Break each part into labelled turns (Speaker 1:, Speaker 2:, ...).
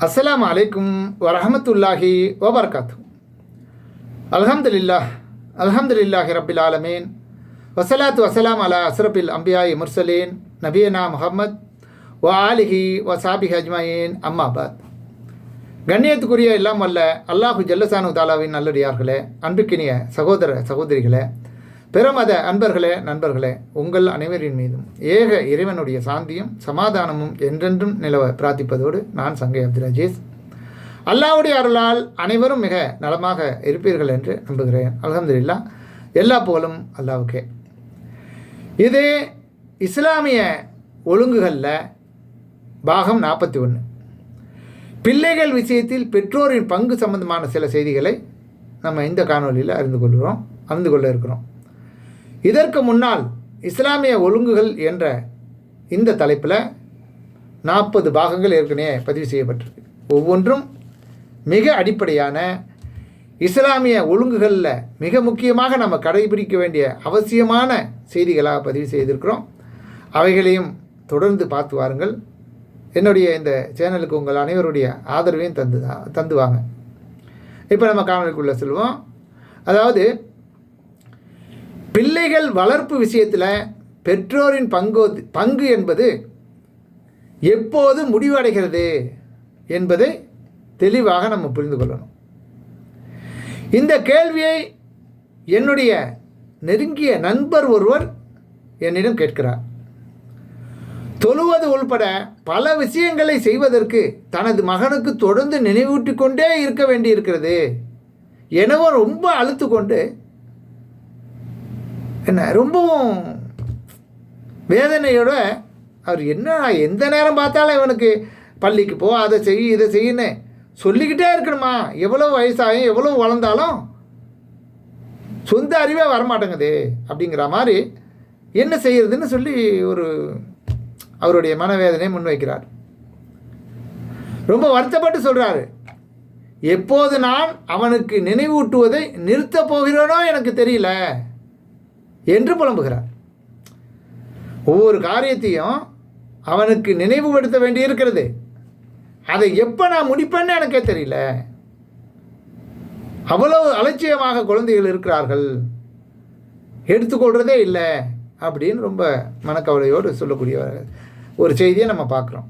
Speaker 1: அஸ்லாம் அலைக்கும் வரஹமத்துல்லாஹி வபர்காத்து. அல்ஹம்துலில்லாஹ் அல்ஹம்துலில்லாஹி ரபில் ஆலமீன். வசலாத்து வசலாம் அலா அஸ்ரபில் அம்பியாய் முர்சலீன் நபியனா முஹம்மத் வ ஆலிஹி வ சாபி அஜ்மாயின். அம்மாபாத் கண்ணியத்துக்குரிய எல்லாம் அல்ல அல்லாஹு ஜல்லசானு தாலாவின் நல்லடியார்களே அன்புக்கினிய சகோதர சகோதரிகளே பிறமத அன்பர்களே நண்பர்களே உங்கள் அனைவரின் மீதும் ஏக இறைவனுடைய சாந்தியும் சமாதானமும் என்றென்றும் நிலவ பிரார்த்திப்பதோடு நான் சங்கை அப்துராஜேஷ் அல்லாவுடைய அல்லாஹ்வுடைய அருளால் அனைவரும் மிக நலமாக இருப்பீர்கள் என்று நம்புகிறேன். அல்ஹம்துலில்லா எல்லா போலும் அல்லாவுக்கே. இது இஸ்லாமிய ஒழுங்குகளில் பாகம் நாற்பத்தி ஒன்று பிள்ளைகள் விஷயத்தில் பெற்றோரின் பங்கு சம்பந்தமான சில செய்திகளை நம்ம இந்த காணொலியில் அறிந்து கொள்கிறோம் அறிந்து கொள்ள இருக்கிறோம். இதற்கு முன்னால் இஸ்லாமிய ஒழுங்குகள் என்ற இந்த தலைப்பில் நாற்பது பாகங்கள் ஏற்கனவே பதிவு செய்யப்பட்டிருக்கு. ஒவ்வொன்றும் மிக அடிப்படையான இஸ்லாமிய ஒழுங்குகளில் மிக முக்கியமாக நம்ம கடைபிடிக்க வேண்டிய அவசியமான செய்திகளாக பதிவு செய்திருக்கிறோம். அவைகளையும் தொடர்ந்து பார்த்து வாருங்கள். என்னுடைய இந்த சேனலுக்கு உங்கள் அனைவருடைய ஆதரவையும் தந்து தந்துவாங்க. இப்போ நம்ம காணொலிக்குள்ளே செல்வோம். அதாவது பிள்ளைகள் வளர்ப்பு விஷயத்தில் பெற்றோரின் பங்கு பங்கு என்பது எப்போது முடிவடைகிறது என்பதை தெளிவாக நம்ம புரிந்து கொள்ளணும். இந்த கேள்வியை என்னுடைய நெருங்கிய நண்பர் ஒருவர் என்னிடம் கேட்கிறார். தொழுவது உள்பட பல விஷயங்களை செய்வதற்கு தனது மகனுக்கு தொடர்ந்து நினைவூட்டி கொண்டே இருக்க வேண்டியிருக்கிறது. எனவும் ரொம்ப அழுத்து கொண்டு என்ன ரொம்பவும் வேதனையோட அவர் என்ன எந்த நேரம் பார்த்தாலும் இவனுக்கு பள்ளிக்கு போ அதை செய் இதை செய்யுன்னு சொல்லிக்கிட்டே இருக்கணுமா? எவ்வளோ வயசாகும் எவ்வளோ வளர்ந்தாலும் சொந்த அறிவே வரமாட்டேங்குது அப்படிங்கிற மாதிரி என்ன செய்கிறதுன்னு சொல்லி ஒரு அவருடைய மனவேதனையை முன்வைக்கிறார். ரொம்ப வருத்தப்பட்டு சொல்கிறாரு எப்போது நான் அவனுக்கு நினைவூட்டுவதை நிறுத்தப் போகிறேனோ எனக்கு தெரியல. என்று புலம்புகிறார். ஒவ்வொரு காரியத்தையும் அவனுக்கு நினைவுபடுத்த வேண்டியிருக்கிறது. அதை எப்போ நான் முடிப்பேன்னு எனக்கே தெரியல. அவ்வளவு அலட்சியமாக குழந்தைகள் இருக்கிறார்கள். எடுத்துக்கொள்கிறதே இல்லை அப்படின்னு ரொம்ப மனக்கவலையோடு சொல்லக்கூடிய ஒரு செய்தியை நம்ம பார்க்குறோம்.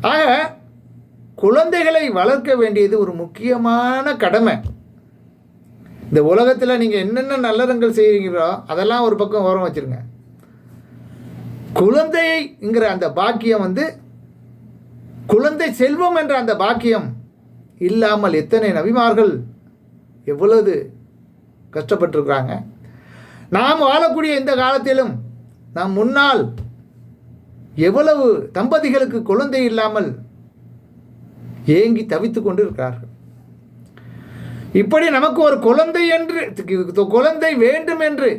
Speaker 1: ஆக குழந்தைகளை வளர்க்க வேண்டியது ஒரு முக்கியமான கடமை. இந்த உலகத்தில் நீங்கள் என்னென்ன நல்லறங்கள் செய்கிறீங்களோ அதெல்லாம் ஒரு பக்கம் ஓரம் வச்சுருங்க. குழந்தைங்கிற அந்த பாக்கியம் வந்து குழந்தை செல்வம் என்ற அந்த பாக்கியம் இல்லாமல் எத்தனை நபிமார்கள் எவ்வளவு கஷ்டப்பட்டிருக்கிறாங்க. நாம் வாழக்கூடிய இந்த காலத்திலும் நாம் முன்னால் எவ்வளவு தம்பதிகளுக்கு குழந்தை இல்லாமல் ஏங்கி தவித்து கொண்டு இருக்கிறார்கள் இப்படி நமக்கு ஒரு குழந்தை என்று குழந்தை வேண்டும் என்று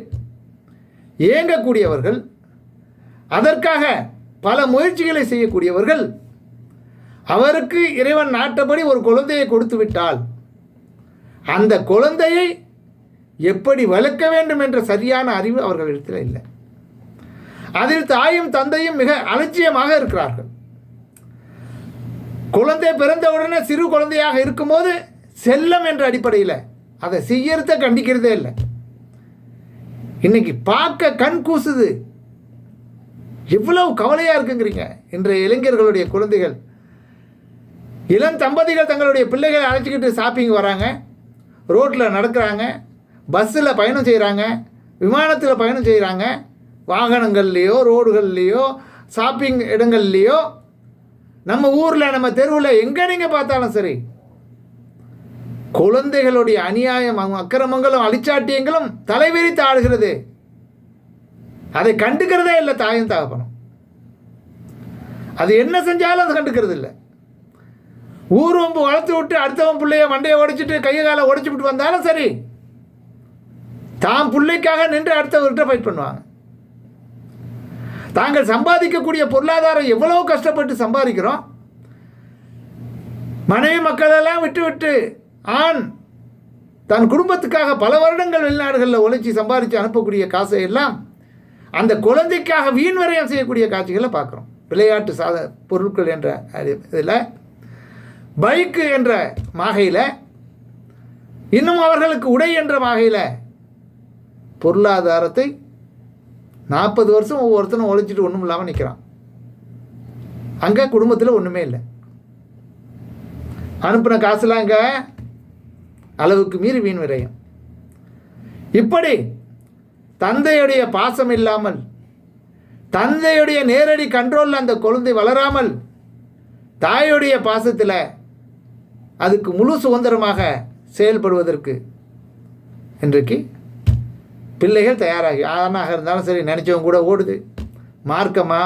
Speaker 1: ஏங்கக்கூடியவர்கள் அதற்காக பல முயற்சிகளை செய்யக்கூடியவர்கள் அவருக்கு இறைவன் நாட்டபடி ஒரு குழந்தையை கொடுத்து விட்டால் அந்த குழந்தையை எப்படி வளர்க்க வேண்டும் என்ற சரியான அறிவு அவர்களிடத்தில் இல்லை. அதில் தாயும் தந்தையும் மிக அலட்சியமாக இருக்கிறார்கள். குழந்தை பிறந்தவுடனே சிறு குழந்தையாக இருக்கும்போது செல்லம் என்ற அடிப்படையில். அதை செய்யறத கண்டிக்கிறதே இல்லை. இன்னைக்கு பார்க்க கண் கூசுது. எவ்வளவு கவலையாக இருக்குங்கிறீங்க. இன்றைய இளைஞர்களுடைய குழந்தைகள். இளம் தம்பதிகள் தங்களுடைய பிள்ளைகளை அழைச்சிக்கிட்டு ஷாப்பிங் வராங்க. ரோட்டில் நடக்கிறாங்க. பஸ்ஸில் பயணம் செய்கிறாங்க விமானத்தில் பயணம் செய்கிறாங்க வாகனங்கள்லேயோ ரோடுகள்லேயோ ஷாப்பிங் இடங்கள்லேயோ நம்ம ஊரில் நம்ம தெருவில் எங்கே நீங்கள் பார்த்தாலும் சரி குழந்தைகளுடைய அநியாயம் அக்கிரமங்களும் அழிச்சாட்டியங்களும் தலைவிரித்து ஆடுகிறது. அதை கண்டுக்கிறதே இல்லை தாயும் தகப்பனும். அது என்ன செஞ்சாலும் அது கண்டுக்கிறது இல்லை. ஊர் வம்பு வளர்த்து விட்டு அடுத்தவன் பிள்ளைய மண்டையை உடைச்சிட்டு கையை காலை உடைச்சி விட்டு வந்தாலும் சரி தான் பிள்ளைக்காக நின்று அடுத்தவர்கிட்ட ஃபைட் பண்ணுவாங்க. தாங்கள் சம்பாதிக்கக்கூடிய பொருளாதாரம் எவ்வளோ கஷ்டப்பட்டு சம்பாதிக்கிறோம்? மனைவி மக்களெல்லாம் விட்டு விட்டு ஆண் தன் குடும்பத்துக்காக பல வருடங்கள் வெளிநாடுகளில் உழைச்சி சம்பாதிச்சு அனுப்பக்கூடிய காசை எல்லாம் அந்த குழந்தைக்காக வீண் வரையம் செய்யக்கூடிய காட்சிகளை பார்க்குறோம். விளையாட்டு சாத பொருட்கள் என்ற இதில் பைக்கு என்ற மாகையில் இன்னும் அவர்களுக்கு உடை என்ற மாகையில் பொருளாதாரத்தை நாற்பது வருஷம் ஒவ்வொருத்தனும் உழைச்சிட்டு ஒன்றும் இல்லாமல் நிற்கிறான் அங்கே குடும்பத்தில் ஒன்றுமே இல்லை. அனுப்பின காசுலாம் இங்கே அளவுக்கு மீறி வீண் விரயம். இப்படி தந்தையுடைய பாசம் இல்லாமல் தந்தையுடைய நேரடி கண்ட்ரோலில் அந்த குழந்தை வளராமல் தாயுடைய பாசத்தில் அதுக்கு முழு சுதந்திரமாக செயல்படுவதற்கு இன்றைக்கு பிள்ளைகள் தயாராகி ஆணாக இருந்தாலும் சரி நினச்சவங்க கூட ஓடுது. மார்க்கமா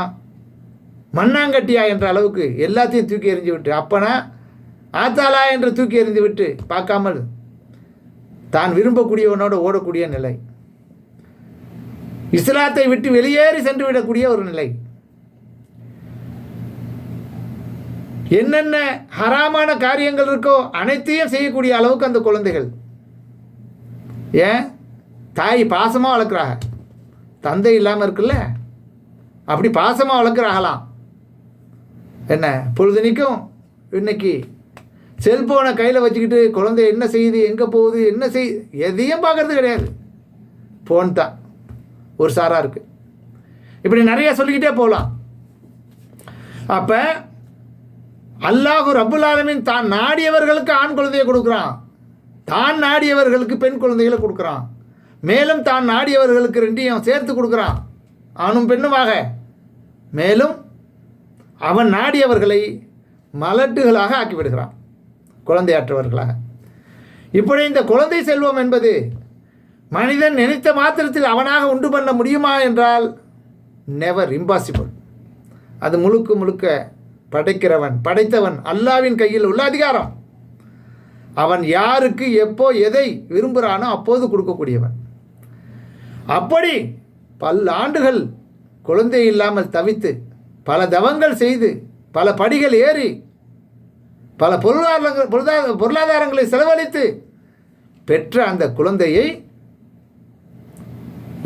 Speaker 1: மண்ணாங்கட்டியா என்ற அளவுக்கு எல்லாத்தையும் தூக்கி எறிஞ்சு விட்டு அப்பனா ஆத்தாளா என்று தூக்கி எறிந்து விட்டு பார்க்காமல் தான் விரும்பக்கூடியவனோடு ஓடக்கூடிய நிலை. இஸ்லாத்தை விட்டு வெளியேறி சென்று விடக்கூடிய ஒரு நிலை. என்னென்ன ஹராமான காரியங்கள் இருக்கோ அனைத்தையும் செய்யக்கூடிய அளவுக்கு அந்த குழந்தைகள். ஏன்? தாய் பாசமாக வளர்க்குறாங்க. தந்தை இல்லாமல் இருக்குல்ல? அப்படி பாசமாக வளர்க்குறாங்களாம். என்ன? பொழுதுனிக்கும் இன்னைக்கு செல்ஃபோனை கையில் வச்சுக்கிட்டு குழந்தை என்ன செய்யுது எங்கே போகுது என்ன செய் எதையும் பார்க்கறது கிடையாது. ஃபோன் தான். ஒரு சாராக இருக்குது இப்படி நிறைய சொல்லிக்கிட்டே போகலாம் அப்போ அல்லாஹு அபுல் ஆலமீன் தான் நாடியவர்களுக்கு ஆண் குழந்தையை கொடுக்குறான். தான் நாடியவர்களுக்கு பெண் குழந்தைகளை கொடுக்குறான். மேலும் தான் நாடியவர்களுக்கு ரெண்டையும் சேர்த்து கொடுக்குறான். ஆணும் பெண்ணுமாக மேலும் அவன் நாடியவர்களை மலட்டுகளாக ஆக்கிவிடுகிறான் குழந்தையற்றவர்களாக. இப்படி இந்த குழந்தை செல்வம் என்பது மனிதன் நினைத்த மாத்திரத்தில் அவனாக உண்டு பண்ண முடியுமா என்றால் நெவர் இம்பாசிபிள் அது முழுக்க முழுக்க படைக்கிறவன் படைத்தவன் அல்லாவின் கையில் உள்ள அதிகாரம். அவன் யாருக்கு எப்போ எதை விரும்புகிறானோ அப்போது கொடுக்கக்கூடியவன். அப்படி பல் ஆண்டுகள் குழந்தை இல்லாமல் தவித்து பல தவங்கள் செய்து பல படிகள் ஏறி பல பொருளாதாரங்கள் பொருளாதார பொருளாதாரங்களை செலவழித்து பெற்ற அந்த குழந்தையை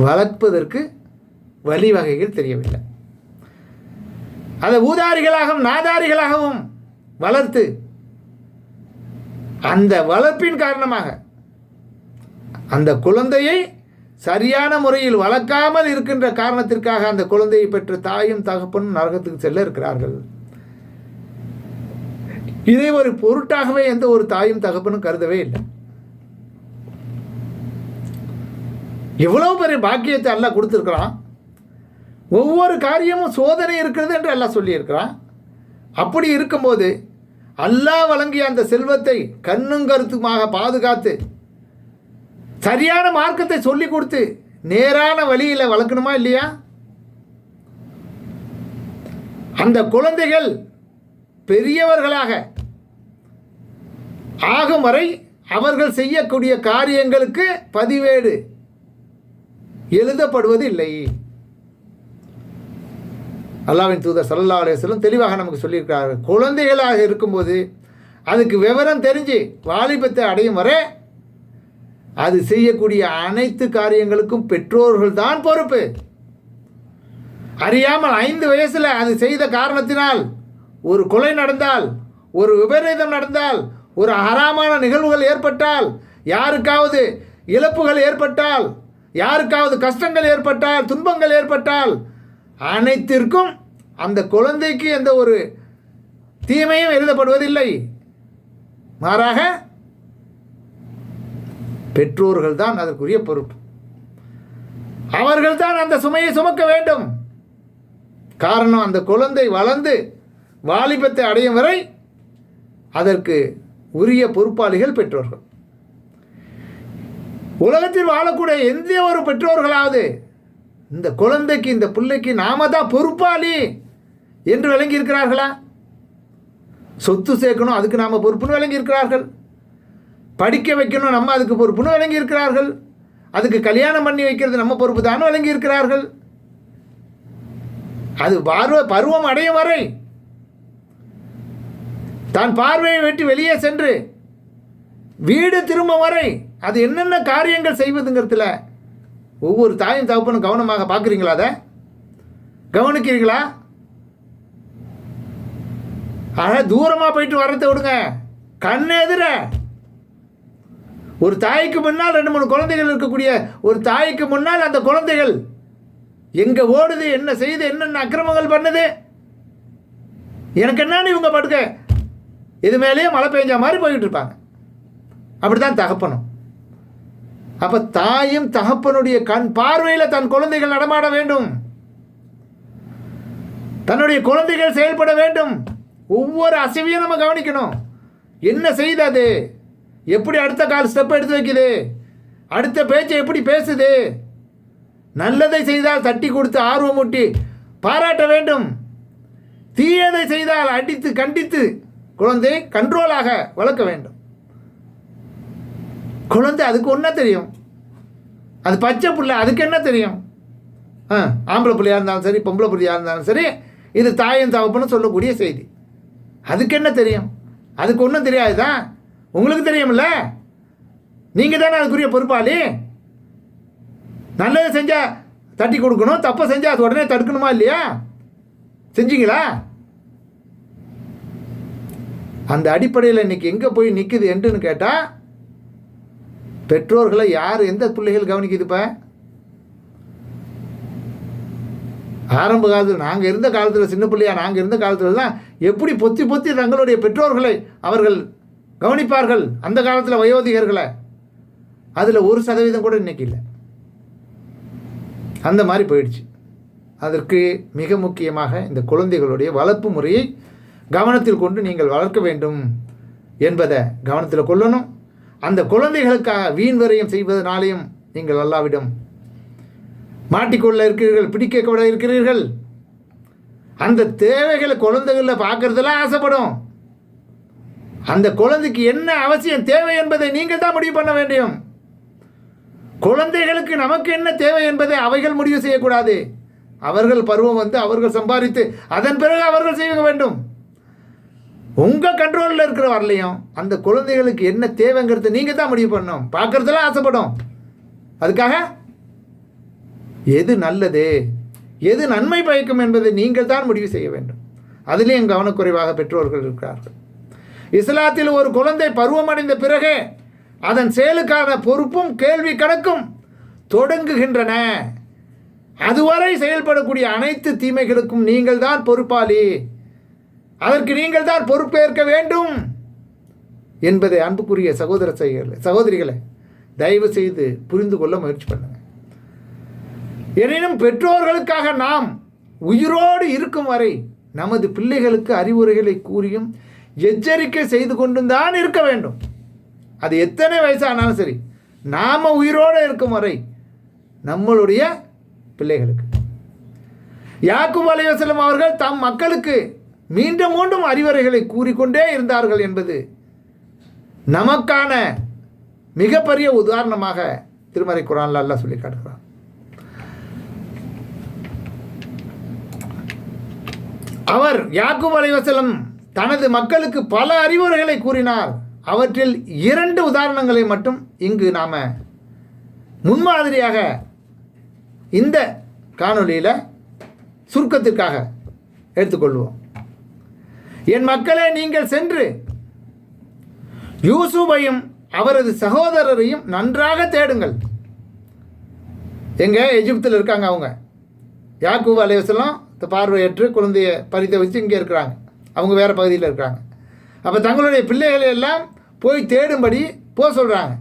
Speaker 1: வளர்ப்பதற்கு வழிவகைகள் தெரியவில்லை. அதை ஊதாரிகளாகவும் நாதாரிகளாகவும் வளர்த்து அந்த வளர்ப்பின் காரணமாக அந்த குழந்தையை சரியான முறையில் வளர்க்காமல் இருக்கின்ற காரணத்திற்காக அந்த குழந்தையை பெற்ற தாயும் தகப்பனும் நரகத்துக்கு செல்ல இருக்கிறார்கள். இதை ஒரு பொருட்டாகவே எந்த ஒரு தாயும் தகப்பனும் கருதவே இல்லை. எவ்வளவு பெரிய பாக்கியத்தை எல்லாம் கொடுத்துருக்குறான்? ஒவ்வொரு காரியமும் சோதனை இருக்கிறது என்று எல்லாம் சொல்லியிருக்கிறான். அப்படி இருக்கும்போது அல்லாஹ் வழங்கிய அந்த செல்வத்தை கண்ணும் கருத்துமாக பாதுகாத்து சரியான மார்க்கத்தை சொல்லி கொடுத்து நேரான வழியில் வளர்க்கணுமா இல்லையா? அந்த குழந்தைகள் பெரியவர்களாக ஆகும் வரை அவர்கள் செய்யக்கூடிய காரியங்களுக்கு பதிவேடு எழுதப்படுவது இல்லை அல்லாவின் தூதர் சல்லா அலுவலம் தெளிவாக நமக்கு சொல்லியிருக்கிறார். குழந்தைகளாக இருக்கும்போது அதுக்கு விவரம் தெரிஞ்சு வாலிபத்தை அடையும் வரை அது செய்யக்கூடிய அனைத்து காரியங்களுக்கும் பெற்றோர்கள் தான் பொறுப்பு. அறியாமல் ஐந்து வயசில் அது செய்த காரணத்தினால் ஒரு கொலை நடந்தால் ஒரு விபரீதம் நடந்தால் ஒரு அகராமான நிகழ்வுகள் ஏற்பட்டால் யாருக்காவது இழப்புகள் ஏற்பட்டால் யாருக்காவது கஷ்டங்கள் ஏற்பட்டால் துன்பங்கள் ஏற்பட்டால் அனைத்திற்கும் அந்த குழந்தைக்கு எந்த ஒரு தீமையும் எழுதப்படுவதில்லை. மாறாக பெற்றோர்கள் தான் அதற்குரிய பொறுப்பு. அவர்கள் தான் அந்த சுமையை சுமக்க வேண்டும். காரணம் அந்த குழந்தை வளர்ந்து வாலிபத்தை அடையும் வரை அதற்கு உரிய பொறுப்பாளிகள் பெற்றோர்கள். உலகத்தில் வாழக்கூடிய எந்த ஒரு பெற்றோர்களாவது இந்த குழந்தைக்கு இந்த பிள்ளைக்கு நாம தான் பொறுப்பாளி என்று விளங்கி இருக்கிறார்களா சொத்து சேர்க்கணும் அதுக்கு நாம் பொறுப்புன்னு விளங்கி இருக்கிறார்கள் படிக்க வைக்கணும் நம்ம அதுக்கு பொறுப்புன்னு விளங்கி இருக்கிறார்கள் அதுக்கு கல்யாணம் பண்ணி வைக்கிறது நம்ம பொறுப்பு தானே விளங்கி இருக்கிறார்கள் அது பார்வை பருவம் அடையும் வரை தான் பார்வையை விட்டு வெளியே சென்று வீடு திரும்ப வரை அது என்னென்ன காரியங்கள் செய்வதுங்கிறதுல ஒவ்வொரு தாயும் தகப்பனும் கவனமாக பார்க்குறீங்களா அதை? கவனிக்கிறீங்களா ஆனால் தூரமாக போயிட்டு வரத்தை விடுங்க. கண் எதிர. ஒரு தாய்க்கு முன்னால் ரெண்டு மூணு குழந்தைகள் இருக்கக்கூடிய ஒரு தாய்க்கு முன்னால் அந்த குழந்தைகள் எங்கே ஓடுது என்ன செய்யுது என்னென்ன அக்கிரமங்கள் பண்ணுது? எனக்கு என்னன்னு இவங்க படுக்க இது மேலேயே மழை பெஞ்ச மாதிரி போய்கிட்டு இருப்பாங்க அப்படி தான் தகப்பனும். அப்போ தாயும் தகப்பனுடைய கண் பார்வையில் தன் குழந்தைகள் நடமாட வேண்டும். தன்னுடைய குழந்தைகள் செயல்பட வேண்டும். ஒவ்வொரு அசைவையும் நம்ம கவனிக்கணும். என்ன செய்யுது அது? எப்படி அடுத்த கால் ஸ்டெப் எடுத்து வைக்குது? அடுத்த பேச்சை எப்படி பேசுது? நல்லதை செய்தால் தட்டி கொடுத்து ஆர்வமூட்டி பாராட்ட வேண்டும். தீயதை செய்தால் அடித்து கண்டித்து குழந்தை கண்ட்ரோலாக வளர்க்க வேண்டும். குழந்தை அதுக்கு ஒன்றா தெரியும். அது பச்சை பிள்ளை அதுக்கு என்ன தெரியும்? ஆ ஆம்பளை பிள்ளையாக இருந்தாலும் சரி பொம்பளை பிள்ளையாக இருந்தாலும் சரி இது தாயும் தகப்பன்னு சொல்லக்கூடிய செய்தி. அதுக்கு என்ன தெரியும்? அதுக்கு ஒன்றும் தெரியாது தான் உங்களுக்கு தெரியும்ல? நீங்கள் தானே அதுக்குரிய பொறுப்பாளி? நல்லது செஞ்சால் தட்டி கொடுக்கணும் தப்பை செஞ்சால் அது உடனே தடுக்கணுமா இல்லையா? செஞ்சீங்களா? அந்த அடிப்படையில் இன்னைக்கு எங்கே போய் நிற்குது என்றுன்னு கேட்டால் பெற்றோர்களை யார் எந்த பிள்ளைகள் கவனிக்குதுப்பா ஆரம்ப காலத்தில் நாங்கள் இருந்த காலத்தில் சின்ன பிள்ளையா நாங்கள் இருந்த காலத்தில் தான் எப்படி பொத்தி பொத்தி தங்களுடைய பெற்றோர்களை அவர்கள் கவனிப்பார்கள்? அந்த காலத்தில் வயோதிகர்களை. அதில் ஒரு சதவீதம் கூட இன்றைக்கி இல்லை. அந்த மாதிரி போயிடுச்சு. அதற்கு மிக முக்கியமாக இந்த குழந்தைகளுடைய வளர்ப்பு முறையை கவனத்தில் கொண்டு நீங்கள் வளர்க்க வேண்டும் என்பதை கவனத்தில் கொள்ளணும். அந்த குழந்தைகளுக்காக வீண் வரையும் செய்வதனாலேயும் நீங்கள் அல்லாவிடம் மாட்டிக்கொள்ள இருக்கிறீர்கள் பிடிக்கக்கூட இருக்கிறீர்கள். அந்த தேவைகளை குழந்தைகளில் பார்க்குறதெல்லாம் ஆசைப்படும். அந்த குழந்தைக்கு என்ன அவசியம் தேவை என்பதை நீங்கள் தான் முடிவு பண்ண வேண்டும். குழந்தைகளுக்கு நமக்கு என்ன தேவை என்பதை அவைகள் முடிவு செய்யக்கூடாது. அவர்கள் பருவம் வந்து அவர்கள் சம்பாதித்து அதன் பிறகு அவர்கள் செய்ய வேண்டும். உங்கள் கண்ட்ரோலில் இருக்கிற வரலையும் அந்த குழந்தைகளுக்கு என்ன தேவைங்கிறது நீங்கள் தான் முடிவு பண்ணணும். பார்க்குறதுலாம் ஆசைப்படும். அதுக்காக எது நல்லது எது நன்மை பயக்கும் என்பதை நீங்கள் தான் முடிவு செய்ய வேண்டும். அதிலேயும் கவனக்குறைவாக பெற்றோர்கள் இருக்கிறார்கள். இஸ்லாத்தில் ஒரு குழந்தை பருவமடைந்த பிறகு அதன் செயலுக்கான பொறுப்பும் கேள்வி கணக்கும் தொடங்குகின்றன. அதுவரை செயல்படக்கூடிய அனைத்து தீமைகளுக்கும் நீங்கள் தான் பொறுப்பாளி. அதற்கு நீங்கள் தான் பொறுப்பேற்க வேண்டும் என்பதை அன்புக்குரிய சகோதர செய்களை சகோதரிகளை தயவு செய்து புரிந்து கொள்ள முயற்சி பண்ணுங்க. எனினும் பெற்றோர்களுக்காக நாம் உயிரோடு இருக்கும் வரை நமது பிள்ளைகளுக்கு அறிவுரைகளை கூறியும் எச்சரிக்கை செய்து கொண்டும் தான் இருக்க வேண்டும். அது எத்தனை வயசானாலும் சரி நாம் உயிரோடு இருக்கும் வரை நம்மளுடைய பிள்ளைகளுக்கு. யாக்கும் அலைவசலம் அவர்கள் தம் மக்களுக்கு மீண்டும் மீண்டும் அறிவுரைகளை கூறிக்கொண்டே இருந்தார்கள் என்பது நமக்கான மிகப்பெரிய உதாரணமாக திருமறை குரான்ல அல்லாஹ் சொல்லி காட்டுகிறான். அவர் யாக்கூப் அலைவசலம் தனது மக்களுக்கு பல அறிவுரைகளை கூறினார். அவற்றில் இரண்டு உதாரணங்களை மட்டும் இங்கு நாம் முன்மாதிரியாக இந்த காணொளியில் சுருக்கத்திற்காக எடுத்துக்கொள்வோம் என் மக்களே நீங்கள் சென்று யூசுபையும் அவரது சகோதரரையும் நன்றாக தேடுங்கள். எங்கே? எகிப்தில் இருக்காங்க அவங்க. யாக்கூப் அலைவசலம் பார்வையற்று குழந்தைய பறித்த வச்சு இங்கே இருக்கிறாங்க. அவங்க வேறு பகுதியில் இருக்கிறாங்க. அப்போ தங்களுடைய பிள்ளைகளை எல்லாம் போய் தேடும்படி போக சொல்கிறாங்க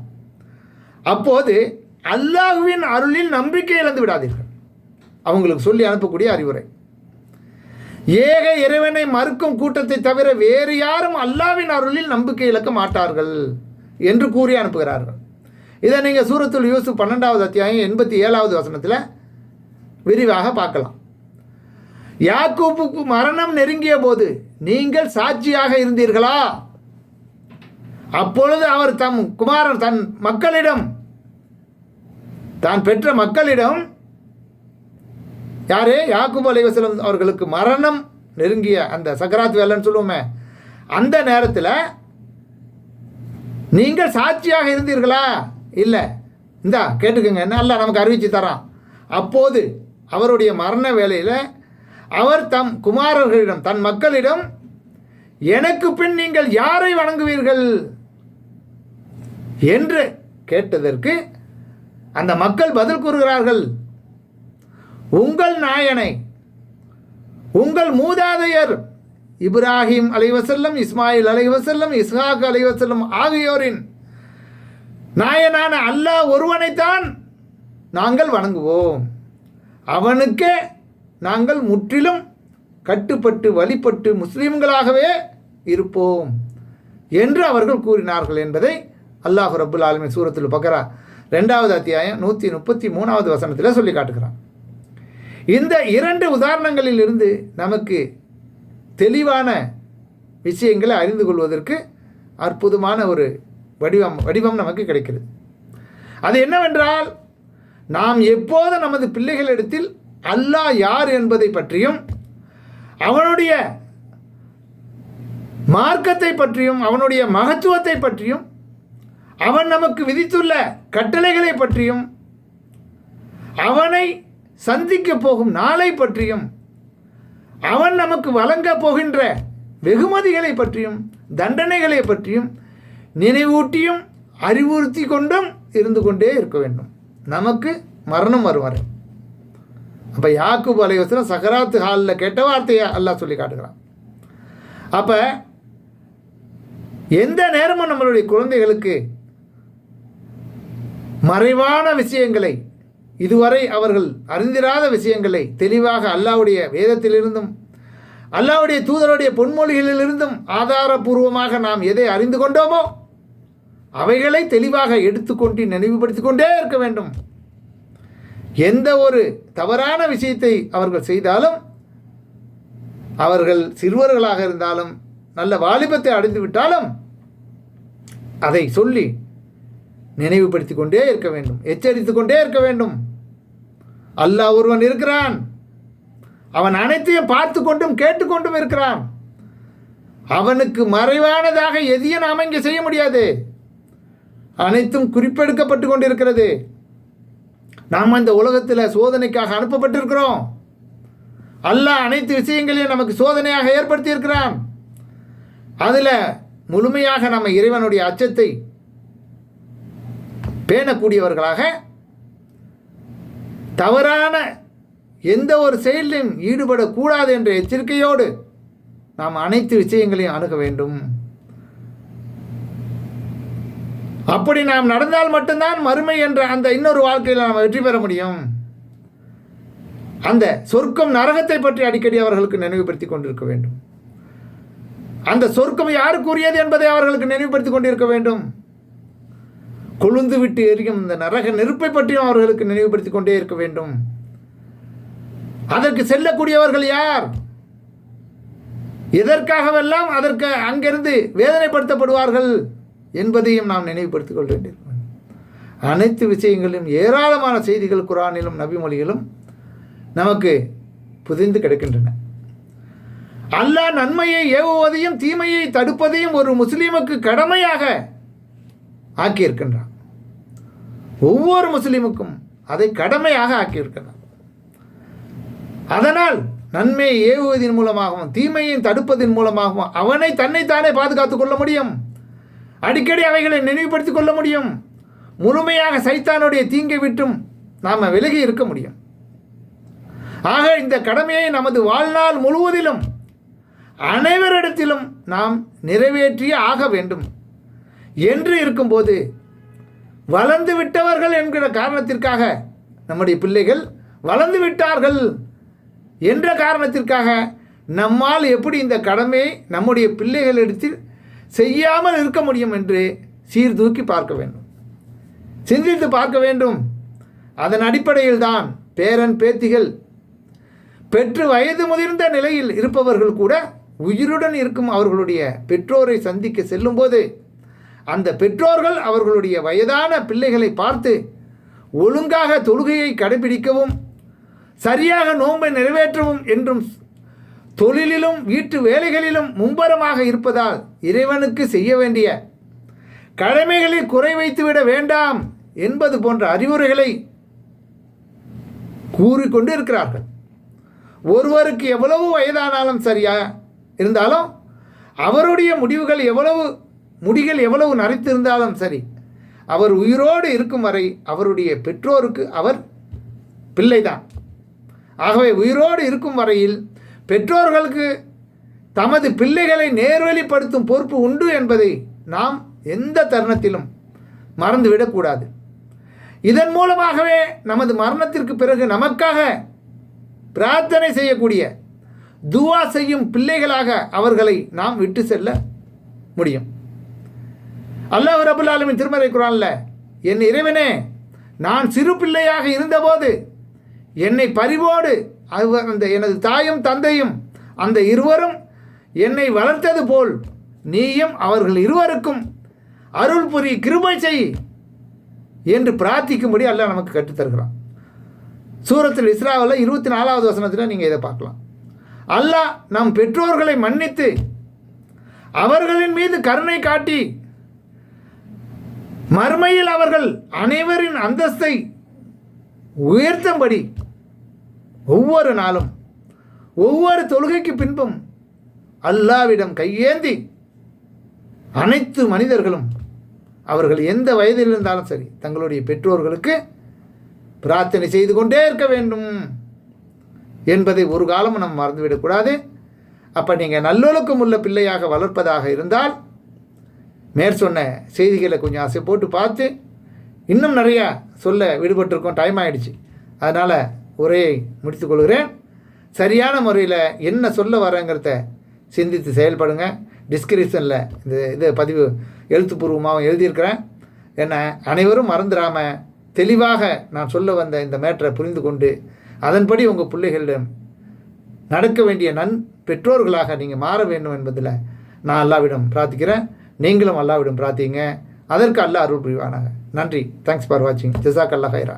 Speaker 1: அப்போது அல்லாஹுவின் அருளில் நம்பிக்கை இழந்து விடாதீர்கள். அவங்களுக்கு சொல்லி அனுப்பக்கூடிய அறிவுரை. ஏக இறைவனை மறுக்கும் கூட்டத்தை தவிர வேறு யாரும் அல்லாவின் அருளில் நம்பிக்கை இழக்க மாட்டார்கள் என்று கூறி அனுப்புகிறார்கள். இதை நீங்கள் சூரத்துல் யூசுப் பன்னெண்டாவது அத்தியாயம் எண்பத்தி ஏழாவது வசனத்தில் விரிவாக பார்க்கலாம். யாக்கூப்புக்கு மரணம் நெருங்கிய போது நீங்கள் சாட்சியாக இருந்தீர்களா? அப்பொழுது அவர் தம் குமாரன் தன் மக்களிடம் தான் பெற்ற மக்களிடம் யாரே? யாக்குப் அலைவசலம் அவர்களுக்கு மரணம் நெருங்கிய அந்த சக்கராத் வேலைன்னு சொல்லுவோமே. அந்த நேரத்தில் நீங்கள் சாட்சியாக இருந்தீர்களா? இல்லை. இந்தா கேட்டுக்கோங்க. என்ன? அல்ல நமக்கு அறிவிச்சு தரான். அப்போது அவருடைய மரண வேலையில் அவர் தம் குமாரர்களிடம் தன் மக்களிடம் எனக்கு பின் நீங்கள் யாரை வணங்குவீர்கள்? என்று கேட்டதற்கு அந்த மக்கள் பதில் கூறுகிறார்கள். உங்கள் நாயனை உங்கள் மூதாதையர் இப்ராஹிம் அலைவசல்லம் இஸ்மாயில் அலைவசல்லம் இஸ்ஹாக் அலைவசல்லம் ஆகியோரின் நாயனான அல்லாஹ் ஒருவனைத்தான் நாங்கள் வணங்குவோம். அவனுக்கே நாங்கள் முற்றிலும் கட்டுப்பட்டு வழிபட்டு முஸ்லீம்களாகவே இருப்போம் என்று அவர்கள் கூறினார்கள் என்பதை அல்லாஹ் ரபுல் ஆலமி சூரத்தில் பக்கரா ரெண்டாவது அத்தியாயம் நூற்றி முப்பத்தி மூணாவது வசனத்தில் சொல்லி காட்டுகிறான். இந்த இரண்டு உதாரணங்களில் இருந்து நமக்கு தெளிவான விஷயங்களை அறிந்து கொள்வதற்கு அற்புதமான ஒரு வடிவம் வடிவம் நமக்கு கிடைக்கிறது. அது என்னவென்றால் நாம் எப்போது நமது பிள்ளைகளிடத்தில் அல்லாஹ் யார் என்பதை பற்றியும் அவனுடைய மார்க்கத்தை பற்றியும் அவனுடைய மகத்துவத்தை பற்றியும் அவன் நமக்கு விதித்துள்ள கட்டளைகளை பற்றியும் அவனை சந்திக்க போகும் நாளை பற்றியும் அவன் நமக்கு வழங்க போகின்ற வெகுமதிகளை பற்றியும் தண்டனைகளை பற்றியும் நினைவூட்டியும் அறிவுறுத்தி கொண்டும் இருந்து கொண்டே இருக்க வேண்டும். நமக்கு மரணம் வருவார் அப்போ யாக்கூப் அலைவசனம் சகராத்து ஹாலில் கெட்ட வார்த்தையை அல்லாஹ் சொல்லி காட்டுகிறான். அப்போ எந்த நேரமும் நம்மளுடைய குழந்தைகளுக்கு மறைவான விஷயங்களை இதுவரை அவர்கள் அறிந்திராத விஷயங்களை தெளிவாக அல்லாவுடைய வேதத்திலிருந்தும் அல்லாவுடைய தூதருடைய பொன்மொழிகளிலிருந்தும் ஆதாரபூர்வமாக நாம் எதை அறிந்து கொண்டோமோ அவைகளை தெளிவாக எடுத்துக்கொண்டு நினைவுபடுத்தி கொண்டே இருக்க வேண்டும். எந்த ஒரு தவறான விஷயத்தை அவர்கள் செய்தாலும் அவர்கள் சிறுவர்களாக இருந்தாலும் நல்ல வாலிபத்தை அடைந்து விட்டாலும் அதை சொல்லி நினைவுபடுத்தி கொண்டே இருக்க வேண்டும். எச்சரித்து கொண்டே இருக்க வேண்டும். அல்லாஹ் ஒருவன் இருக்கிறான். அவன் அனைத்தையும் பார்த்து கொண்டும் கேட்டுக்கொண்டும் இருக்கிறான். அவனுக்கு மறைவானதாக எதையும் நாம் இங்கே செய்ய முடியாது. அனைத்தும் குறிப்பெடுக்கப்பட்டு கொண்டிருக்கிறது. நாம் இந்த உலகத்தில் சோதனைக்காக அனுப்பப்பட்டிருக்கிறோம். அல்லாஹ் அனைத்து விஷயங்களையும் நமக்கு சோதனையாக ஏற்படுத்தி இருக்கிறான் அதில் முழுமையாக நம்ம இறைவனுடைய அச்சத்தை பேணக்கூடியவர்களாக தவறான எந்த ஒரு செயலிலும் ஈடுபடக்கூடாது என்ற எச்சரிக்கையோடு நாம் அனைத்து விஷயங்களையும் அணுக வேண்டும். அப்படி நாம் நடந்தால் மட்டும்தான் மறுமை என்ற அந்த இன்னொரு வாழ்க்கையில் நாம் வெற்றி பெற முடியும். அந்த சொர்க்கம் நரகத்தை பற்றி அடிக்கடி அவர்களுக்கு நினைவுபடுத்தி கொண்டிருக்க வேண்டும். அந்த சொர்க்கம் யாருக்குரியது என்பதை அவர்களுக்கு நினைவுபடுத்தி கொண்டிருக்க வேண்டும். கொழுந்து விட்டு எரியும் இந்த நரக நெருப்பை பற்றியும் அவர்களுக்கு நினைவுபடுத்தி கொண்டே இருக்க வேண்டும். அதற்கு செல்லக்கூடியவர்கள் யார்? எதற்காகவெல்லாம் அதற்கு அங்கிருந்து வேதனைப்படுத்தப்படுவார்கள் என்பதையும் நாம் நினைவுபடுத்திக் கொள்ள வேண்டியிருக்கும் அனைத்து விஷயங்களிலும் ஏராளமான செய்திகள் குரானிலும் நபிமொழிகளும் நமக்கு புதிந்து கிடக்கின்றன. அல்லாஹ் நன்மையை ஏவுவதையும் தீமையை தடுப்பதையும் ஒரு முஸ்லீமுக்கு கடமையாக ஆக்கியிருக்கின்றான். ஒவ்வொரு முஸ்லீமுக்கும் அதை கடமையாக ஆக்கியிருக்கிறான் அதனால் நன்மையை ஏவுவதன் மூலமாகவும் தீமையை தடுப்பதன் மூலமாகவும் அவனை தன்னைத்தானே பாதுகாத்துக் கொள்ள முடியும். அடிக்கடி அவைகளை நினைவுபடுத்திக் கொள்ள முடியும். முழுமையாக சைத்தானுடைய தீங்கை விட்டும் நாம் விலகி இருக்க முடியும். ஆக இந்த கடமையை நமது வாழ்நாள் முழுவதிலும் அனைவரிடத்திலும் நாம் நிறைவேற்றியே ஆக வேண்டும். என்று இருக்கும்போது வளர்ந்து விட்டவர்கள் என்கிற காரணத்திற்காக நம்முடைய பிள்ளைகள் வளர்ந்து விட்டார்கள் என்ற காரணத்திற்காக நம்மால் எப்படி இந்த கடமையை நம்முடைய பிள்ளைகளிடத்தில் செய்யாமல் இருக்க முடியும் என்று சீர்தூக்கி பார்க்க வேண்டும். சிந்தித்து பார்க்க வேண்டும். அதன் அடிப்படையில் தான் பேரன் பேத்திகள் பெற்று வயது முதிர்ந்த நிலையில் இருப்பவர்கள் கூட உயிருடன் இருக்கும் அவர்களுடைய பெற்றோரை சந்திக்க செல்லும்போது அந்த பெற்றோர்கள் அவர்களுடைய வயதான பிள்ளைகளை பார்த்து ஒழுங்காக தொழுகையை கடைபிடிக்கவும் சரியாக நோன்பை நிறைவேற்றவும் என்றும் தொழிலிலும் வீட்டு வேலைகளிலும் மும்பரமாக இருப்பதால் இறைவனுக்கு செய்ய வேண்டிய கடமைகளில் குறை வைத்துவிட வேண்டாம் என்பது போன்ற அறிவுரைகளை கூறிக்கொண்டு இருக்கிறார்கள் ஒருவருக்கு எவ்வளவு வயதானாலும் சரியா இருந்தாலும் அவருடைய முடிவுகள் எவ்வளவு முடிகள் எவ்வளவு நரைத்திருந்தாலும் சரி அவர் உயிரோடு இருக்கும் வரை அவருடைய பெற்றோருக்கு அவர் பிள்ளைதான். ஆகவே உயிரோடு இருக்கும் வரையில் பெற்றோர்களுக்கு தமது பிள்ளைகளை நேர்வழிப்படுத்தும் பொறுப்பு உண்டு என்பதை நாம் எந்த தருணத்திலும் மறந்துவிடக்கூடாது இதன் மூலமாகவே நமது மரணத்திற்கு பிறகு நமக்காக பிரார்த்தனை செய்யக்கூடிய துவா செய்யும் பிள்ளைகளாக அவர்களை நாம் விட்டு செல்ல முடியும். அல்லாஹ் ரபுல் ஆலமின் திருமறை குரான்ல என் இறைவனே நான் சிறு பிள்ளையாக இருந்தபோது என்னை பரிவோடு அவர் அந்த எனது தாயும் தந்தையும் அந்த இருவரும் என்னை வளர்த்தது போல் நீயும் அவர்கள் இருவருக்கும் அருள் புரி கிருபை செய் என்று பிரார்த்திக்கும்படி அல்லாஹ் நமக்கு கற்றுத்தருகிறான் சூரத்தில் இஸ்ராவில் இருபத்தி நாலாவது வசனத்தில் நீங்கள் இதை பார்க்கலாம். அல்லாஹ் நம் பெற்றோர்களை மன்னித்து அவர்களின் மீது கருணை காட்டி மறுமையில் அவர்கள் அனைவரின் அந்தஸ்தை உயர்த்தும்படி ஒவ்வொரு நாளும் ஒவ்வொரு தொழுகைக்கு பின்பும் அல்லாவிடம் கையேந்தி அனைத்து மனிதர்களும் அவர்கள் எந்த வயதில் இருந்தாலும் சரி தங்களுடைய பெற்றோர்களுக்கு பிரார்த்தனை செய்து கொண்டே இருக்க வேண்டும் என்பதை ஒரு காலமும் நம்ம மறந்துவிடக்கூடாது அப்போ நீங்கள் நல்லொழுக்கம் உள்ள பிள்ளையாக வளர்ப்பதாக இருந்தால் மேற்சொன்ன செய்திகளை கொஞ்சம் ஆசை போட்டு பார்த்து இன்னும் நிறையா சொல்ல விடுபட்டிருக்கோம். டைம் ஆகிடுச்சு அதனால் உரையை முடித்துக்கொள்கிறேன் சரியான முறையில் என்ன சொல்ல வரேங்கிறத சிந்தித்து செயல்படுங்க. டிஸ்கிரிப்ஷனில் இந்த இது பதிவு எழுத்துப்பூர்வமாகவும் எழுதியிருக்கிறேன். என்ன அனைவரும் மறந்துடாமல் தெளிவாக நான் சொல்ல வந்த இந்த மேட்டரை புரிந்து கொண்டு அதன்படி உங்கள் பிள்ளைகளிடம் நடக்க வேண்டிய நன் பெற்றோர்களாக நீங்கள் மாற வேண்டும் என்பதில் நான் அல்லாவிடம் பிரார்த்திக்கிறேன். நீங்களும் அல்லாவிடம் பிரார்த்திங்க அதற்கு அல்லாஹ் அருள் புரிவானாங்க நன்றி. தேங்க்ஸ் ஃபார் வாட்சிங் ஜிசாக் அல்லா ஹைரா